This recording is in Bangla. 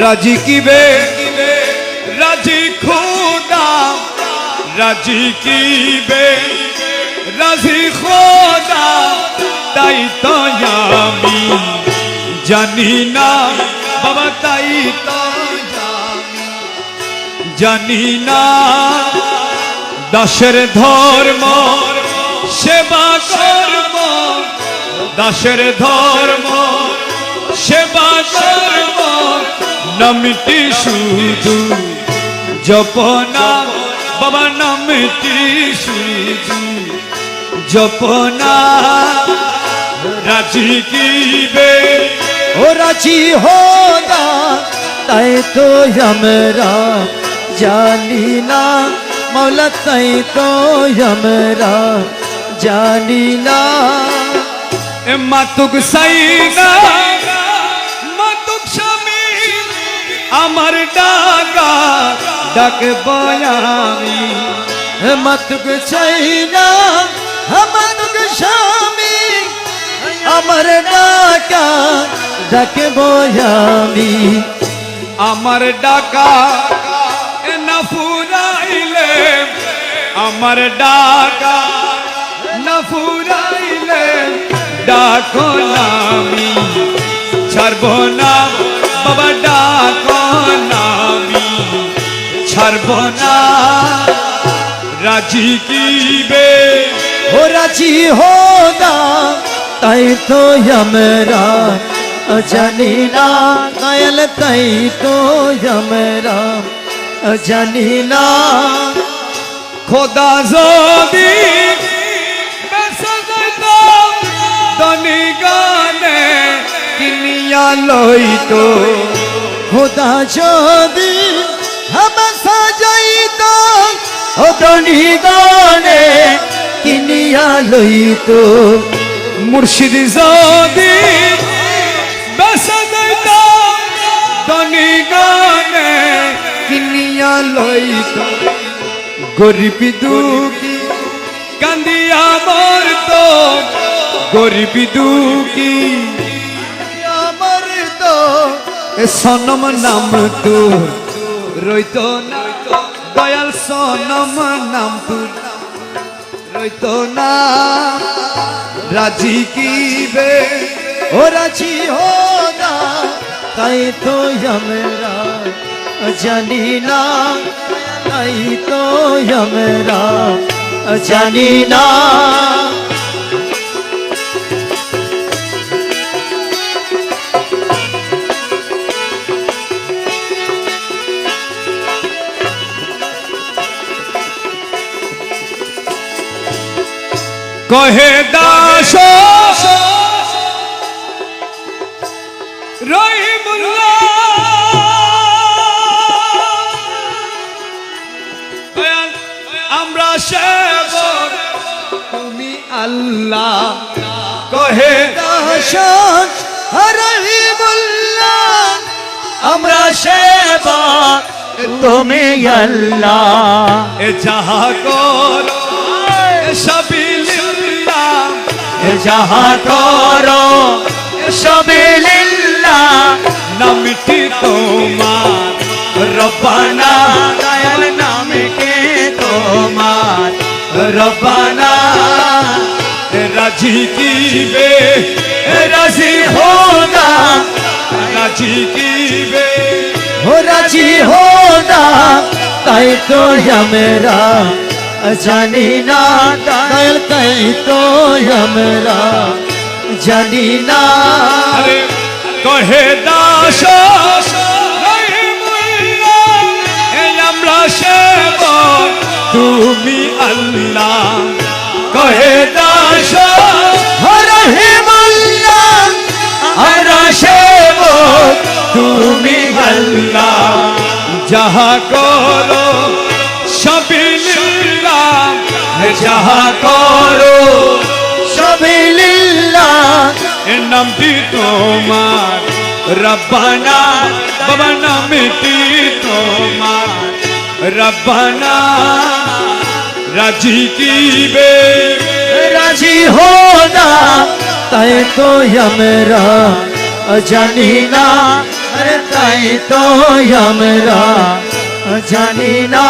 রাজি কিবে রাজি খুদা রাজি কিবে রাজি খোদা তাই তো আমি জানি না। বাবা, তাই তো জানি না। দাসের ধর্ম, সেবা কর্ম, দাসের ধর্ম, সেবা কর্ম, নামটি শুধু জপনা। বাবা, নামটি শুধু জপনা রাজি কিবে ও রাজি ना তাই তো আমরা জানি না। মৌলা তাই তো আমরা জানি না। মাতুক সাইনা মাতুক স্বামী আমার ডাকা ডাক বয়ামি। মতুক চাই না মতুক স্বামী, আমার ডাকা ডাকে বয়ামি আমার ডাকা না ফুরাইলে, আমার ডাকা না ফুরাইলে, ডাকো নামি ছাড়ব না, বাবা, ডাকো নামি ছাড়ব না, রাজি কিবে রাজি না তাই তো আমরা জানি না কায়াল তাই তো আমরা জানি না খোদা যদি ধনী গানে কিনিয়া লইতো খোদা যদি হামা সাজাইত দনি গানে কিনিয়া লইত। মুর্শিদ যদি ধনী গানে কিনিয়া লইতো। গরিবি দুঃখী কান্দিয়া মরতো। গরিবি দুঃখী আমার তো এ সনম নাম তো রইতো না। দয়াল সনম নাম তো রইতো না। রাজি কিবে ও রাজি হো না। তাই তো আমরা জানি না। তাই তো আমরা জানি না। কহে দাস আমরা সেবক তুমি আল্লাহ। কহে দাসন রহিমুল্লাহ, আমরা সেবা তুমি আল্লাহ। এ যাহা কর সাবিলিল্লাহ যাহা কর সবিল্লা নামটি তোমার। রব্বানা দয়াল নামকে তোমার? রব্বানা রাজি কিবে? রাজি হোদা, রাজি কিবে? রাজি হোদা, তাই তো আমরা জানি না দয়াল তাই তো আমরা। জানি না। কহে দাস আমরা সেবক, তুমি আল্লাহ। কহে দাস রহিমুল্লাহ আমরা সেবক, তুমি আল্লাহ। যাহা করো যাহা করো, সব নামটি তোমার। রব্বানা বাবা নামটি তোমার। রব্বানা, রাজি কিবে? রাজি হো না তাই তো আমরা জানি না। তাই তো আমরা জানি না।